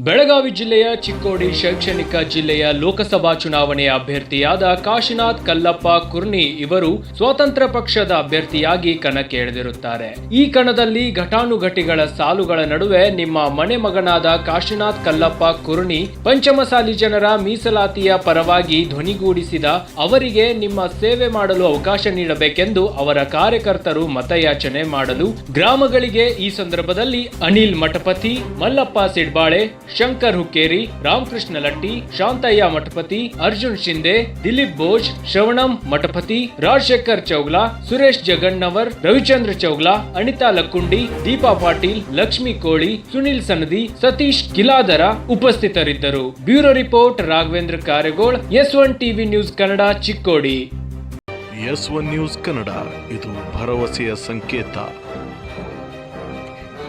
ಬೆಳಗಾವಿ ಜಿಲ್ಲೆಯ ಚಿಕ್ಕೋಡಿ ಶೈಕ್ಷಣಿಕ ಜಿಲ್ಲೆಯ ಲೋಕಸಭಾ ಚುನಾವಣೆಯ ಅಭ್ಯರ್ಥಿಯಾದ ಕಾಶಿನಾಥ್ ಕಲ್ಲಪ್ಪ ಕುರ್ನಿ ಇವರು ಸ್ವತಂತ್ರ ಪಕ್ಷದ ಅಭ್ಯರ್ಥಿಯಾಗಿ ಕಣಕ್ಕೆ ಇಳಿದಿರುತ್ತಾರೆ ಈ ಕಣದಲ್ಲಿ ಘಟಾನುಘಟಿಗಳ ಸಾಲುಗಳ ನಡುವೆ ನಿಮ್ಮ ಮನೆ ಮಗನಾದ ಕಾಶಿನಾಥ್ ಕಲ್ಲಪ್ಪ ಕುರ್ನಿ ಪಂಚಮಸಾಲಿ ಜನರ ಮೀಸಲಾತಿಯ ಪರವಾಗಿ ಧ್ವನಿಗೂಡಿಸಿದ ಅವರಿಗೆ ನಿಮ್ಮ ಸೇವೆ ಮಾಡಲು ಅವಕಾಶ ನೀಡಬೇಕೆಂದು ಅವರ ಕಾರ್ಯಕರ್ತರು ಮತಯಾಚನೆ ಮಾಡಲು ಗ್ರಾಮಗಳಿಗೆ ಈ ಸಂದರ್ಭದಲ್ಲಿ ಅನಿಲ್ ಮಠಪತಿ, ಮಲ್ಲಪ್ಪ ಸಿಡ್ಬಾಳೆ ಶಂಕರ್ ಹುಕ್ಕೇರಿ, ರಾಮಕೃಷ್ಣ ಲಟ್ಟಿ, ಶಾಂತಯ್ಯ ಮಠಪತಿ, ಅರ್ಜುನ್ ಶಿಂದೆ, ದಿಲೀಪ್ ಬೋಜ್, ಶ್ರವಣಂ ಮಠಪತಿ, ರಾಜಶೇಖರ್ ಚೌಗ್ಲಾ, ಸುರೇಶ್ ಜಗಣ್ಣವರ್ ರವಿಚಂದ್ರ ಚೌಗ್ಲಾ, ಅನಿತಾ ಲಕ್ಕುಂಡಿ, ದೀಪಾ ಪಾಟೀಲ್, ಲಕ್ಷ್ಮಿ ಕೋಳಿ, ಸುನಿಲ್ ಸನದಿ, ಸತೀಶ್ ಕಿಲಾದರ ಉಪಸ್ಥಿತರಿದ್ದರು. Bureau report, Raghavendra Karegol, S one TV news Kannada, Chikkodi. S one news Kannada, ಇದು ಭರವಸೆಯ ಸಂಕೇತ.